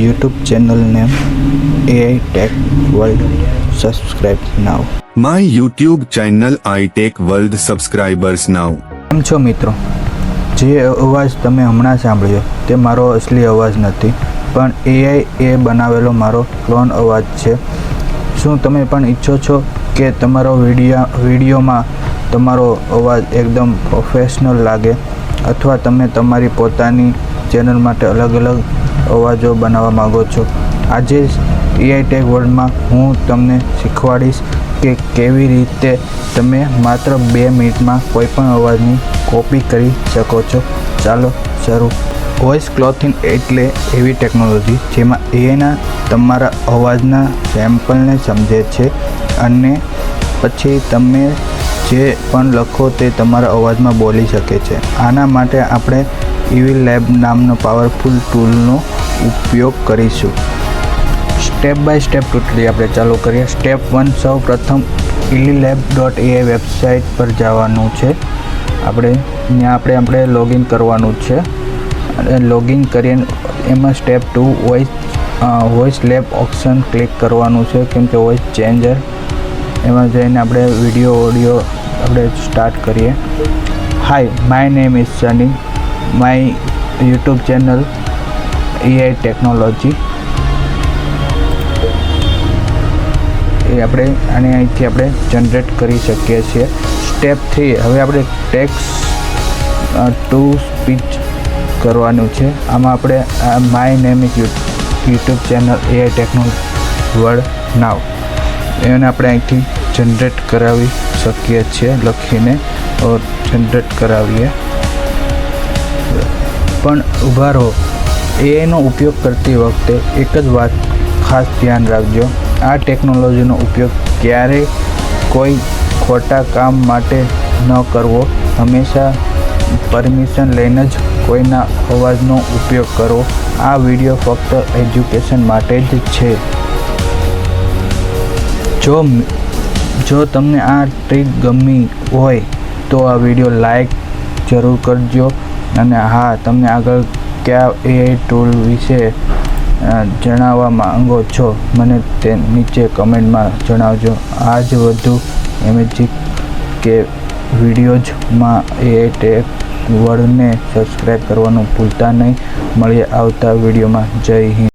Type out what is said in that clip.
YouTube name AI tech world subscribe now my YouTube channel AI tech world subscribers now કેમ છો મિત્રો? જે અવાજ તમે હમણાં સાંભળ્યો તે મારો અસલી અવાજ નથી પણ એઆઈ એ બનાવેલો મારો ક્લોન અવાજ છે. શું તમે પણ ઈચ્છો છો કે તમારો વિડીયા વિડીયોમાં તમારો અવાજ એકદમ પ્રોફેશનલ લાગે? અથવા તમે તમારી પોતાની ચેનલ માટે અલગ અલગ અવાજો બનાવવા માગો છો. આજે એઆઈ ટેક વર્લ્ડમાં હું તમને શીખવાડીશ કે કેવી રીતે તમે માત્ર બે મિનિટમાં કોઈપણ અવાજની કોપી કરી શકો છો. ચાલો શરૂ. વોઇસ ક્લોથિંગ એટલે એવી ટેકનોલોજી જેમાં એના તમારા અવાજના સેમ્પલને સમજે છે અને પછી તમે જે પણ લખો તે તમારા અવાજમાં બોલી શકે છે. આના માટે આપણે ઇવી લેબ નામનો પાવરફુલ ટૂલનો ઉપયોગ કરીશું. સ્ટેપ બાય સ્ટેપ ટૂટલી આપણે ચાલુ કરીએ. સ્ટેપ વન સૌ પ્રથમ ઇલીલેબ ડોટ એ વેબસાઇટ પર જવાનું છે. આપણે ત્યાં આપણે આપણે લોગિન કરવાનું છે. અને લોગિન કરીને એમાં step two voice voice lab option click કરવાનું છે. કેમ કે વોઇસ ચેન્જર એમાં જઈને આપણે વીડિયો ઓડિયો આપણે સ્ટાર્ટ કરીએ. Hi my name is Sunny my YouTube channel AI technology. એ આપણે આને અહીંથી આપણે જનરેટ કરી શકીએ છીએ. સ્ટેપ થ્રી, હવે આપણે ટેક્સ ટુ સ્પીચ કરવાનું છે. આમાં આપણે my name is YouTube channel AI technology word now. એને આપણે અહીંથી જનરેટ કરાવી શકીએ છીએ લખીને જનરેટ કરાવીએ. પણ ઊભા રહો. એઆઈનો ઉપયોગ કરતી વખતે એક જ વાત ખાસ ધ્યાન રાખજો. આ ટેકનોલોજીનો ઉપયોગ ક્યારેય કોઈ ખોટા કામ માટે ન કરવો. હંમેશા પરમિશન લઈને જ કોઈના અવાજનો ઉપયોગ કરવો આ વીડિયો ફક્ત એજ્યુકેશન માટે જ છે. જો જો તમને આ ટ્રીક ગમી હોય તો આ વીડિયો લાઈક જરૂર કરજો. અને હા તમે આગળ કયા એઆઈ ટૂલ વિશે જણાવવા માંગો છો, મને તે નીચે કમેન્ટમાં જણાવજો. આ જ વધુ એમેજિક કે વિડીયોઝમાં એઆઈ ટેક વર્ડને સબસ્ક્રાઈબ કરવાનું ભૂલતા નહીં. મળીએ આવતા વિડીયોમાં. જય હિન્દ.